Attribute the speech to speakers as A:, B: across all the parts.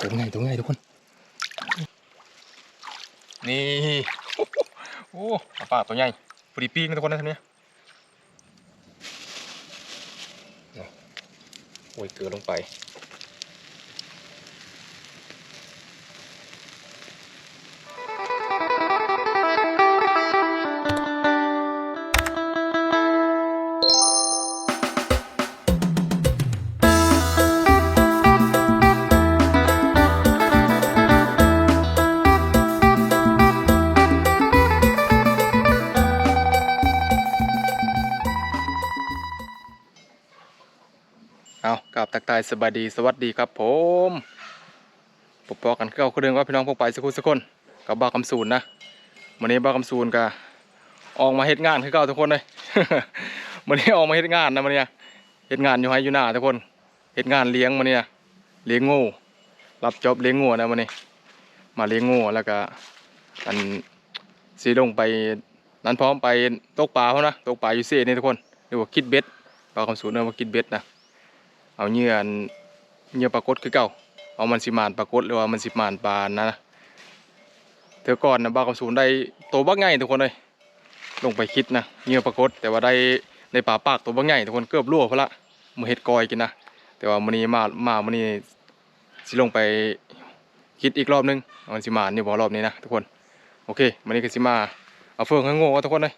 A: ตรงไงตรงไงทุกคน นี่โอ้ปลาตัวใหญ่ปรีปีกนะทุกคนนะท่านเนี้ยโอ้ยเกลือลงไปาบตักทายสบายดีสวัสดีครับผมปกปอกันเข้าเครื่องว่าพี่น้องพวกไปสักคนสักคนกับบ้าคำสูนนะวันนี้บ้าคำสูนกะออกมาเฮ็ดงานคือเก่าทุกคนเลยวันนี้ออกมาเฮ็ดงานนะวันนี้เฮ็ดงานอยู่ให้อยู่หน้าทุกคนเฮ็ดงานเลี้ยงวันนี้เลี้ยงงูรับจอบเลี้ยงงูนะวันนี้ มาเลี้ยงงูแล้วก็อันสีลงไปนั้นพร้อมไปตกปลาเขานะตกปลาอยู่เซ่นี่ทุกคนเรียกว่าคิดเบ็ดบ้าคำสูนเรียกว่าคิดเบ็ดนะ เอาเหยื่ออันเหยื่อปลากดคือเก่า เอามันสิมานปลากดหรือว่ามันสิมานปลานะนะเธอก่อนนะบาวคำสูนได้โตบักใหญ่ทุกคนเลยลงไปคิดนะเหยื่อปลากดแต่ว่าได้ในปลาปากตัวบักใหญ่ทุกคนเกือบรั่วพละมือเห็ดกอยกินนะแต่ว่ามื้อนี้มามามื้อนี้สิลงไปคิดอีกรอบนึงมันสิมานอยู่บ่รอบนี้นะทุกคนโอเคมื้อนี้ก็สิมาเอาเฟืองให้โง่กันทุกคนเลย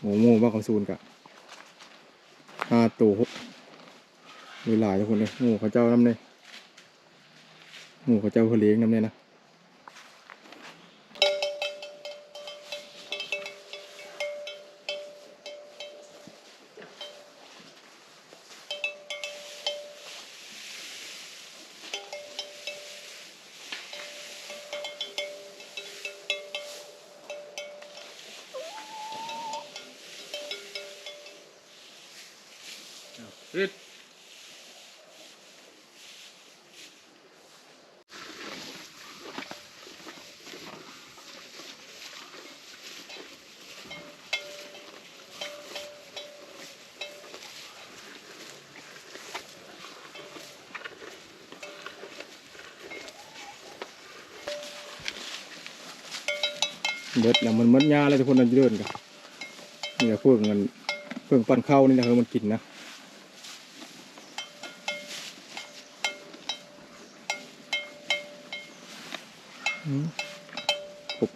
A: โง่โง่บาวคำสูนกะ ห้าตัวมีหลายทุกคนเลยหมูเขาเจ้าน้ำเนี่ยหมูเขาเจ้าเขาเลี้ยงน้ำเนี่ยนะ ปิดเบิดแล้วมันมัดยาเลยทุกคนนั่นเดินกันนี่แหละเพื่อเงมันเพื่อปั่นข้านี่นะคือมันกินนะ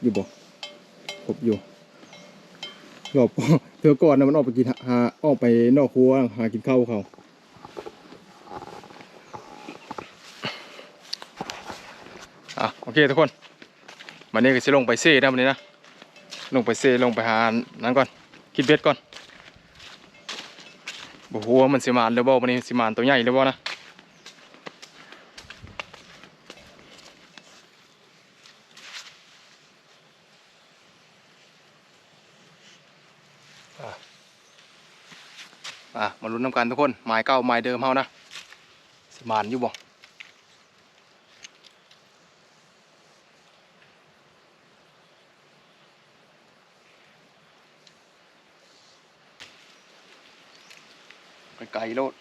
A: อยู่บ่ครบอยู่รอบเธอก่อนนะมันออกไปกินหาออกไปนอกครัวหากินข้าวเขาอะโอเคทุกคนวันนี้ก็จะลงไปเซ่นะวันนี้นะลงไปเซ่ลงไปหานั้นก่อนคิดเบ็ดก่อนบ่ฮู้ว่ามันสิมานหรือบ่วันนี้สิมานตัวใหญ่หรือบ่นะอ่าลุ้น น้ำกันทุกคนหมายเก้าหมายเดิมเฮานะสมานอยู่บ่ไกลโลด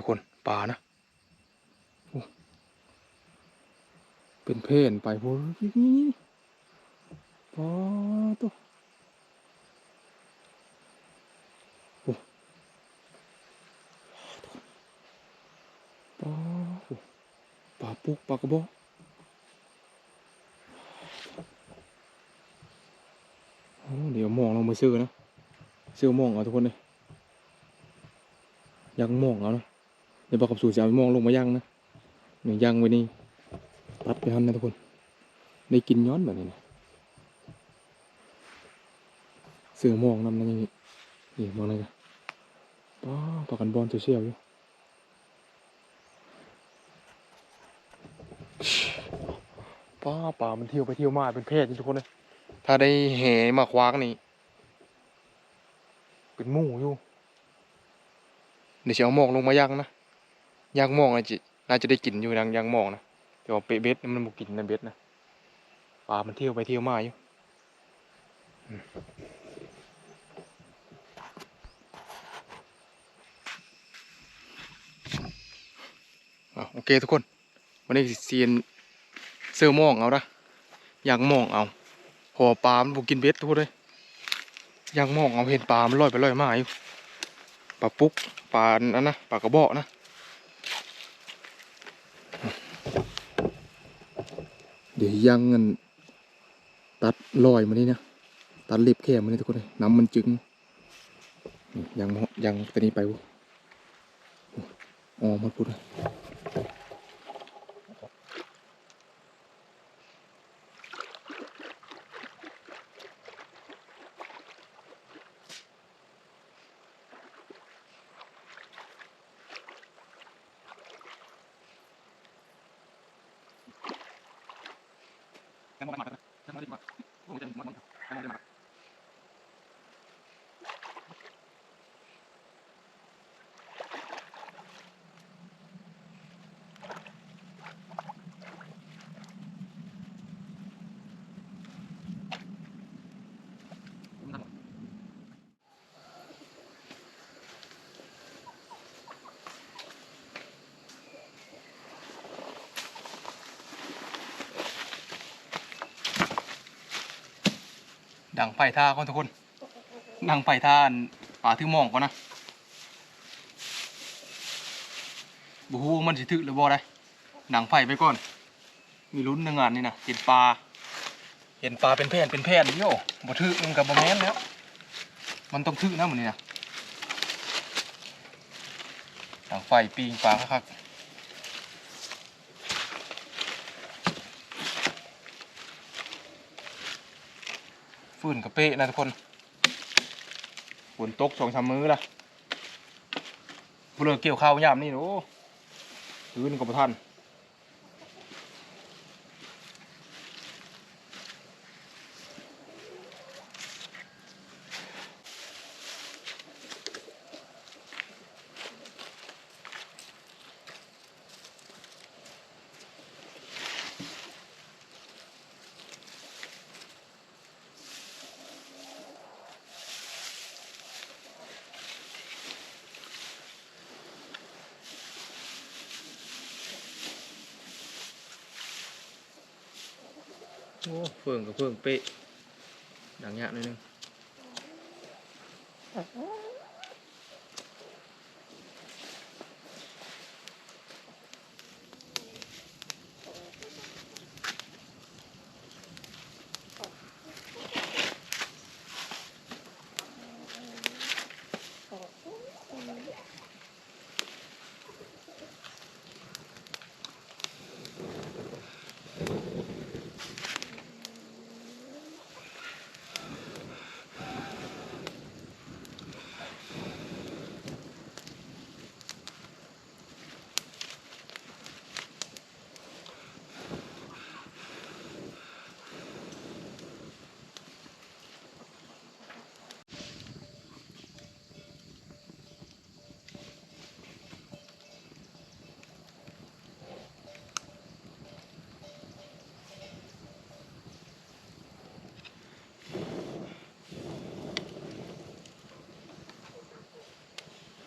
A: ทุกคนปลานะโอ้เป็นเพนไปพวกนี้ป้อตัวโอ้ป้อโอ้ปลาปุกปลากระบอกเดี๋ยวมองเรามาซื้อนะซื้อมองเอาทุกคนเลยย่างมองเอาเนาะ เดี๋ยวบอกกับสูจะเอาไปหม่องลงมาย่างนะเนี่ยย่างไว้นี่ตัดไปทำนะทุกคน ได้กินย้อนแบบนี้นะเสือหม่องนำนั่นนี่นี่มองอะไรกันป้าปากกันบอลเชี่ยวๆอยู่ป้าป่ามันเที่ยวไปเที่ยวมาเป็นเพศนี่ทุกคนเลยถ้าได้แห่มาคว้างนี่เป็นหมู่อยู่ เดี๋ยวจะเอาหมอกลงมาย่างนะ ย่างหมอกน่าจะน่าจะได้กินอยู่ย่างย่างหมอกนะแต่ว่าเปเบ็ดมันบุกินนะเบ็ดนะปลามันเที่ยวไปเที่ยวมาอยู่โอเคทุกคนวันนี้เซียนเสื้อหมองเอานะย่างหมองเอาพอปลามันบุกินเบ็ดทุกคนเลยย่างหมองเอาเห็นปลามันลอยไปลอยมาอยู่ปลาปุ๊กปลาอันนะปลากระบอกนะ เดี๋ยวยังเงินตัดลอยมานี่นะตัดเล็บแค่มานี่ทุกคนเลยน้ำมันจึงยังยังตัวนี้ไปวะอ๋อมาพูดเลย ดังไฟท่าก่อนทุกคนดังไฟท่านป่าทึ่มองก่อนนะบูฮูมันสิถึกหรือบ่ได้ดังไฟไปก่อน มีลุ้นในงานนี่นะเห็นปลา เห็นปลาเป็นแผ่นเป็นแผ่นโย่บ่ทึกมันกับบ่แม่นแล้ว มันต้องทึกนะมันนี่นะดังไฟปีงปลาคักๆ ฟื้นกระเป๊ะนะทุกคนฝนตกสองสามมื้อละผู้เลิกเกี่ยวข้าวยามนี่โอ้พื้นกับท่าน โอ้เฟื่องกับเฟื่องเป๊ะดังเงี้ยนิดนึง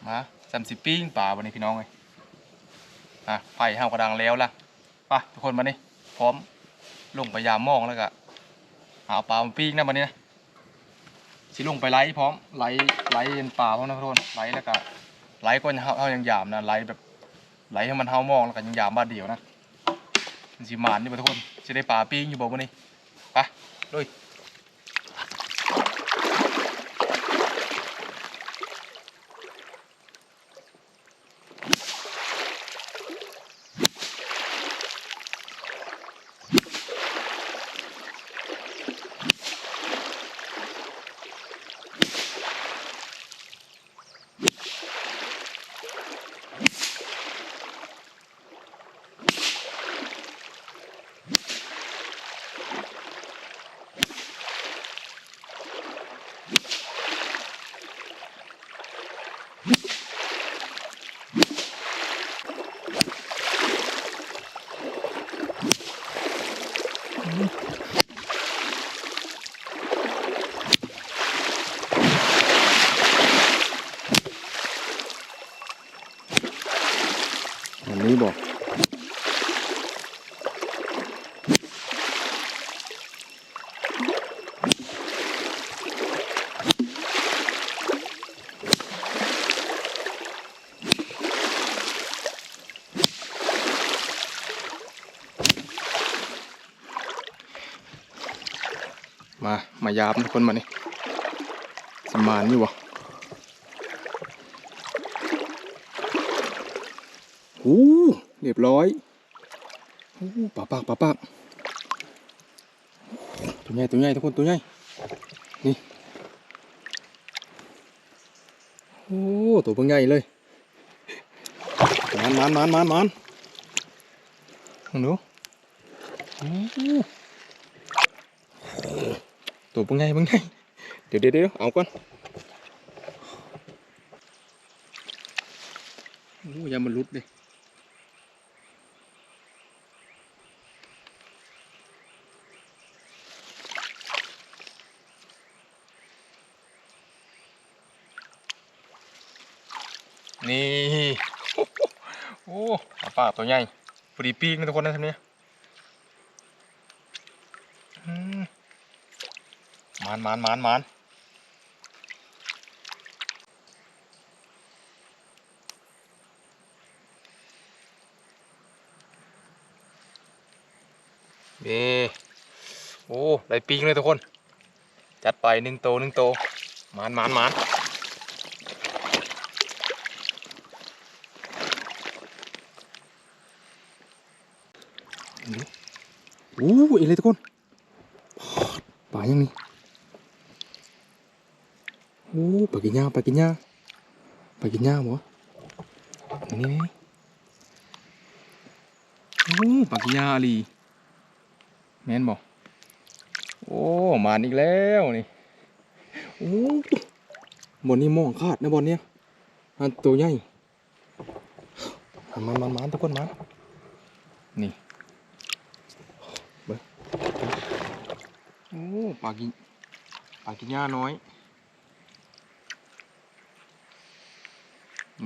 A: มาสามสิบปิ้งป่าวันนี้พี่น้องเลยอะไผ่ห้าวกระดังแล้วล่ะไปทุกคนมานี่พร้อมลงไปยามมองแล้วก็หาปลามาปิ้งนะวันนี้นะสิลงไปไล่พร้อมไล่ไล่เป็นป่าพร้อมนะทุกคนไล่แล้วก็ไล่ก็เฮาเฮายังยามนะไล่แบบไล่ให้มันเฮามองแล้วก็ยังยามบ้านเดียวนะสิหมานนี่บ่ทุกคนจะได้ปลาปิ้งอยู่บ่วันนี้ไปลุย you มายามทุกคนมานี่สมานอยู่วะโอ้เรียบร้อยโอ้ปากปากปากปากตัวใหญ่ตัวใหญ่ทุกคนตัวใหญ่นี่โอ้ตัวเพิ่งใหญ่เลยมันมันมันมันมันหนูโอ้ ตัวเพิ่งใหญ่เพิ่งเดี๋ยวเดี๋ยวเดี๋ยวเอาก่อนโอ้อยามันหลุดเลยนี่ โอ้ปลาป่าตัวใหญ่พอดีปีกนะทุกคนนะท่านนี้อืม มานมานมานมานเบโอ้ได้ปีกเลยทุกคน จัดไปหนึ่งโตหนึ่งโตมานมานมานโอ้ยอะไรทุกคนปลายังนี่ โอ้ปากินหญ้าปากินหญ้าปากินหญ้าหมอนี่นี่โอ้ปากินหญ้าลีแม่นบอกโอ้มาอีกแล้วนี่โอ้บนนี้มองขาดนะบนเนี้ยอันตัวใหญ่มันมันมันทุกคนมันนี่โอ้ปากินปากินหญ้าน้อย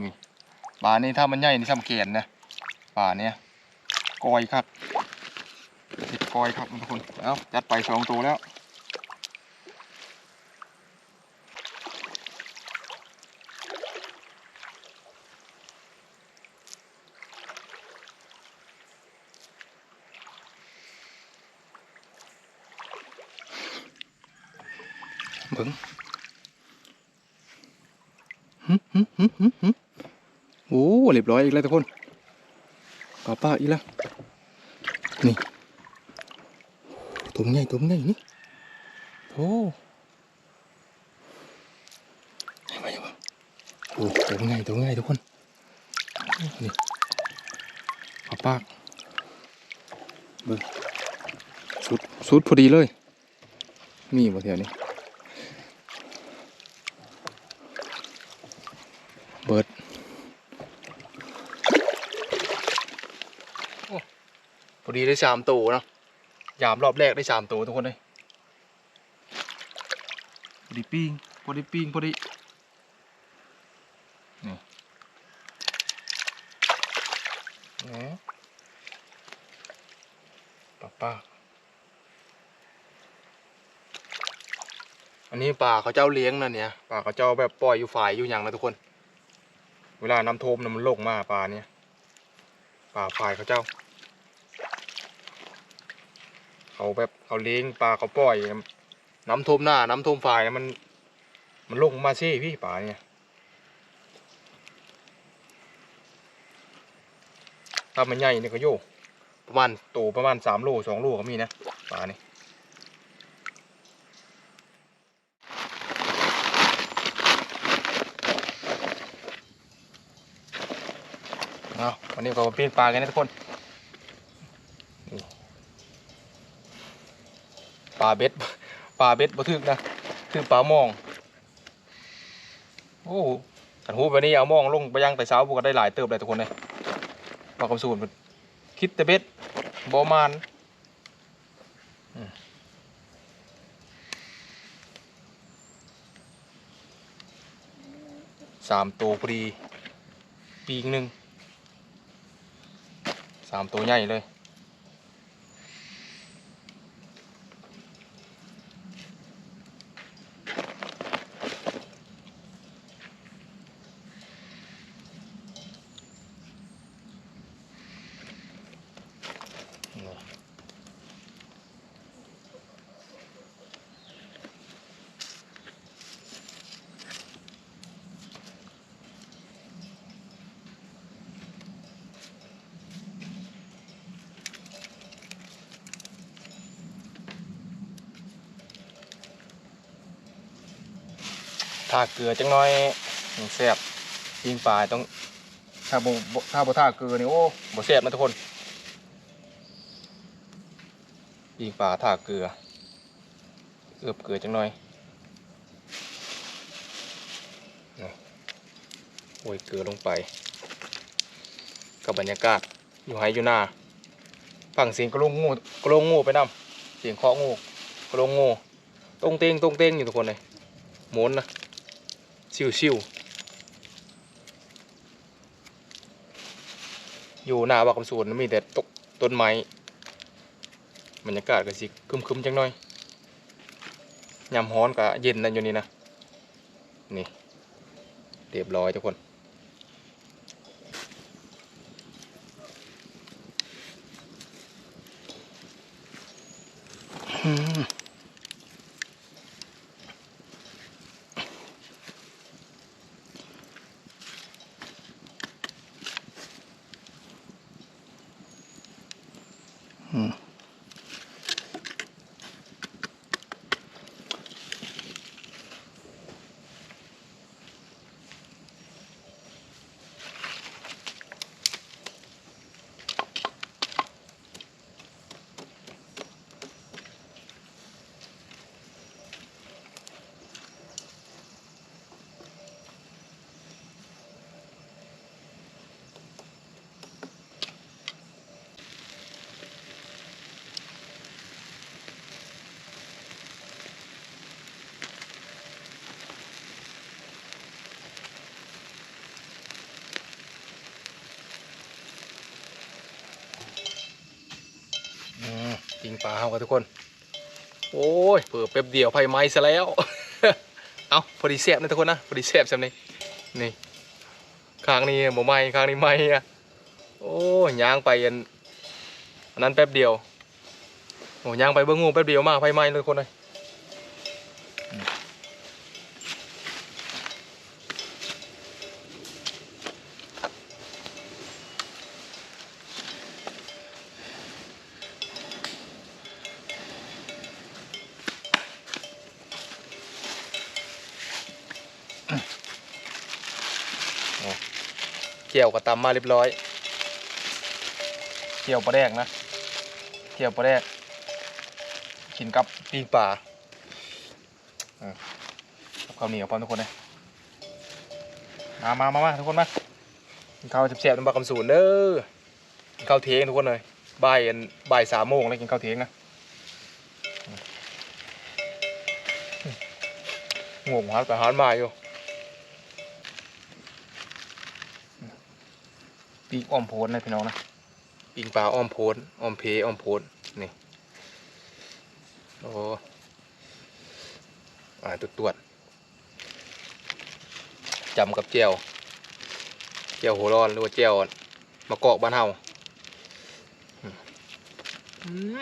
A: นี่ปลานี่ถ้ามันใหญ่นี่ทำเกณฑ์นะปลาเนี่ยกอยครับติดกอยครับทุกคนเอาจัดไปสองตัวแล้วเบิ้งหึหึหึหึหึ โอ้เรียบร้อยอีกแล้วทุกคนป้าป้าอีกแล้วนี่ตัวมันใหญ่ตัวมันใหญ่นี่โอ้ไหนมาอยู่วะโอ้ตัวมันใหญ่ตัวมันใหญ่ทุกคนนี่ป้าป้าเบิ้งสุดสุดพอดีเลย มีบ่แถวนี้ เบิดพอ ดีได้สามตัวเนาะยามรอบแรกได้สามตัวทุกคนเลยพอดีปิ้งพอดีปิ้งพอดีนี่แหนปลาป้าอันนี้ปลาเขาเจ้าเลี้ยงนะเนี่ยปลาเขาเจ้าแบบปล่อยอยู่ฝ่ายอยู่อย่างนะทุกคน เวลาน้ำท่วมน่ะมันโลงมากปลาเนี่ยปลาฝ่ายเขาเจ้า เขาแบบเขาเลี้ยงปลาเขาปล่อย น้ำท่วมหน้า น้ำท่วมฝ่ายมัน มันลงมาซี่พี่ปลาเนี่ยถ้ามันใหญ่เนี่ยก็โยประมาณตัวประมาณสามโลสองโลก็มีนะปลานี่เอาวันนี้ก็มาปิ้งปลากันนะทุกคนปลาเบ็ดปลาเบ็ดบ่ทึกนะคือปลามองโอ้ขันหูแบบนี้เอามองลงไปยังแต่เช้าพวกก็ได้หลายเติบเลยทุกคนเลยปลากระสูนคิดแต่เบ็ดบอมานสามตัวพอดีปีกหนึ่งสามตัวใหญ่เลยาเกลือจังน้อยยังแซ่บปิ้งปลาต้องถ้าบ่บ่ถ้าบ่ทาเกลือนี่โอ้บ่แซ่บนะทุกคนปิ้งปลาทาเกลือเอือบเกลือจังน้อยนี่โอ้ยเกลือลงไป กับบรรยากาศอยู่ไฮอยู่หน้าฟังเสียงกระโหลงงูกระโหลงงูไปนำเสียงเคาะงูกระโหลงงูตรงเตงตรงเตงอยู่ทุกคนเลยหมุนนะ ชิวชิวอยู่หน้าวักคำสูนมีแต่ตกต้นไม้บรรยากาศก็สิคึมๆจังหน่อยยามฮ้อนก็เย็นนั่นอยู่นี่นะนี่เรียบร้อยทุกคน อืาเฮากันทุกคน โอ้ยเปิดแป๊บเดียวไฟไหม้ซะแล้ว เอาพอดีแซบนะทุกคนนะพอดีแซ่บสำนี่นี่ข้างนี้บ่ไหม้ข้างนี้ไหม้อะโอ้ยย่างไปอันนั้นแป๊บเดียวโอ้ย่างไปเบื้องงูแป๊บเดียวมากไฟไหม้เลยทุกคนเลย ยวกับตำมาเรียบร้อยเกี่ยวปลาแดกนะเกี่ยวปลาแดกกินกับปีงปลาอะกับข้าวเหนียวพร้อมทุกคนเลยมามามามาทุกคนมากินข้าวแซ่บๆน้ำปลากำสูนเด้อกินข้าวเทยงทุกคนเลยบ่ายอันบ่ายสามโมงเลยกินข้าวเทยงนะงงฮัดไปฮัดมาอยู่ ปีกอ้อมโพนนะพี่น้องนะปีงปลาอ้อมโพนอ้อมเพอ้อมโพนนี่โอ้อ่าตรวจตรวจจำกับเจียวเจียวหัวร้อนหรือว่าเจียวมะกอกบ้านเฮาอืมอืม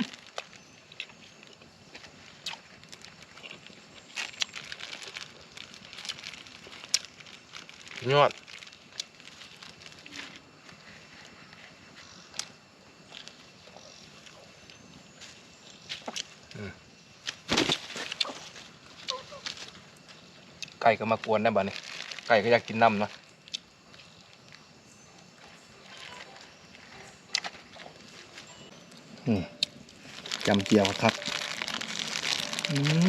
A: ยอด ไก่ก็มากวนได้บ่เนี่ยไก่ก็อยากกินน้ำเนาะอืมจำเจียวครับอืม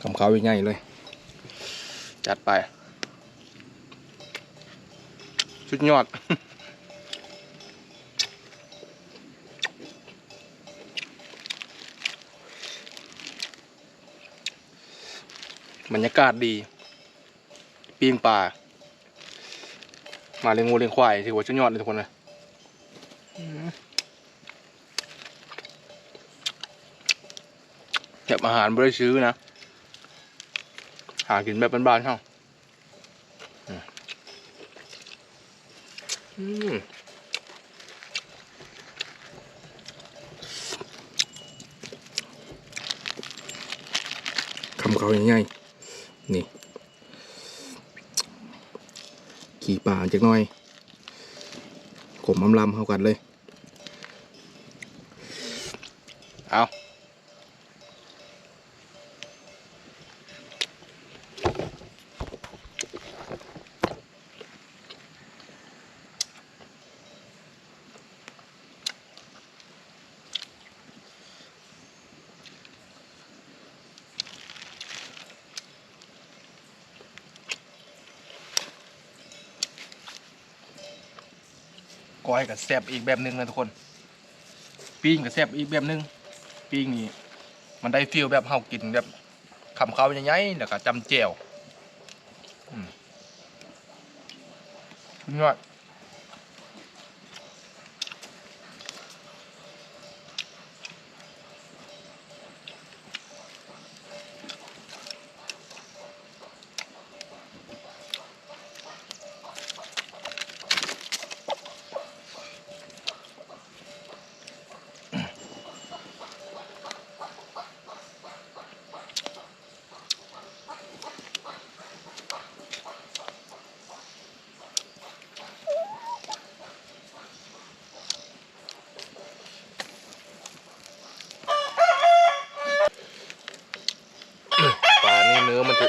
A: คำเขาง่ายๆเลย จัดไป ชุดยอด บรรยากาศดี ปีงป่า มาเลี้ยงงูเลี้ยงควายถือว่าชุดยอดเลยทุกคนเลยแบบอาหารไม่ได้ซื้อนะ หากินแบบบ้านๆเท่าอืมอืมคำเขาง่ายๆ นี่ ขี่ป่าจักหน่อยขมอำลำเข้ากันเลย ก้อยกับแซบอีกแบบหนึ่งนะทุกคน ปิ้งกับแซบอีกแบบหนึ่งปิ้งนี่มันได้ฟีลแบบเฮากินแบบคำเขาใหญ่ๆแล้วก็จำเจียวอืมสุดยอดปลานี่เนื้อมันจะ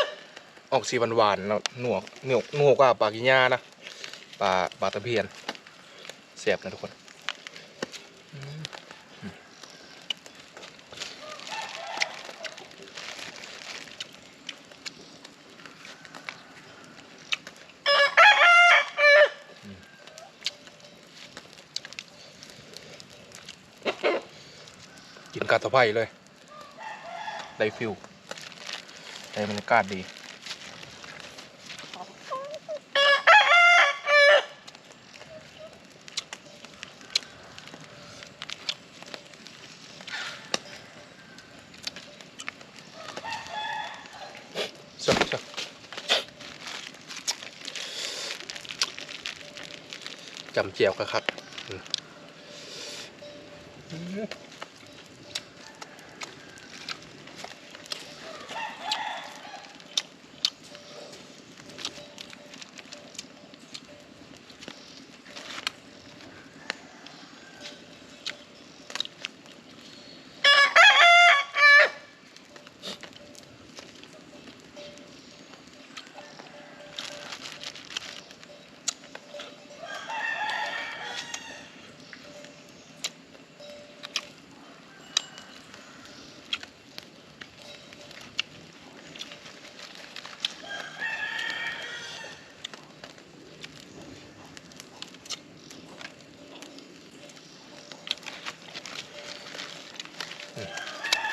A: ออกสีหวานๆแล้วหนวกเหนียวหนวกกว่าปลากิญญานะปลาปลาตะเพียนเสียบนะทุกคนกินกาตะไคร้เลย ได้ฟิลได้บรรยากาศดี ชอบชอบจำ เจียวครับ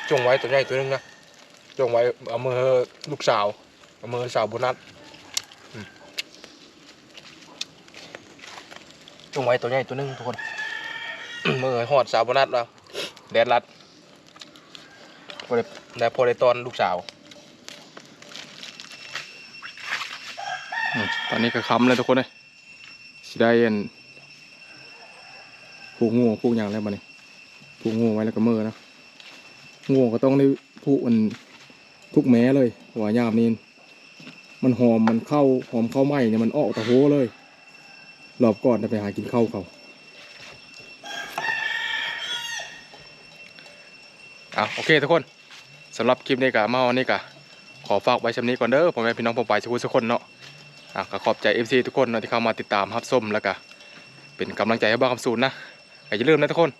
A: จงไว้ตัวใหญ่ตัวหนึงนะจงไว้เอามือลูกสาวเอามือสาวโบนัสอืมจงไว้ตัวใหญ่ตัวหนึงทุกคนมือหอดสาวโบนัสแล้วแดดรัดพอได้ได้พอได้ตอนลูกสาวตอนนี้ก็ค้ำเลยทุกคนเลยสิได้เอ็นผูกงูผูกอย่างแล้วมานี่ผูกงูไว้แล้วก็มือนะ งูก็ต้องได้ผูกมันทุกแม้เลยเพราะว่ายามนี้มันหอมมันเข้าหอมเข้าไหมเนี่ยมันออกตะโหเลยรอบก่อนจะไปหากินข้าวเขาอะโอเคทุกคนสำหรับคลิปนี้กะมาวันนี้กะขอฝากไว้ชำนี้ก่อนเด้อผมแม่พี่น้องผมไปทุกคนทุกคนเนาะอะก็ขอบใจ FC ทุกคนเนาะที่เข้ามาติดตามรับชมแล้วก็เป็นกำลังใจให้บ้าคำสูนนะอย่าลืมนะทุกคน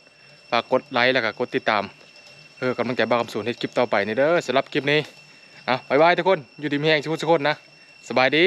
A: ฝากกดไลค์แล้วก็กดติดตาม เออกำลังใจบ้าคำสูนให้คลิปต่อไปนี่เด้อสำหรับคลิปนี้อะบายบายทุกคนอยู่ดีมีแห้งชุกทุกคนนะ สบายดี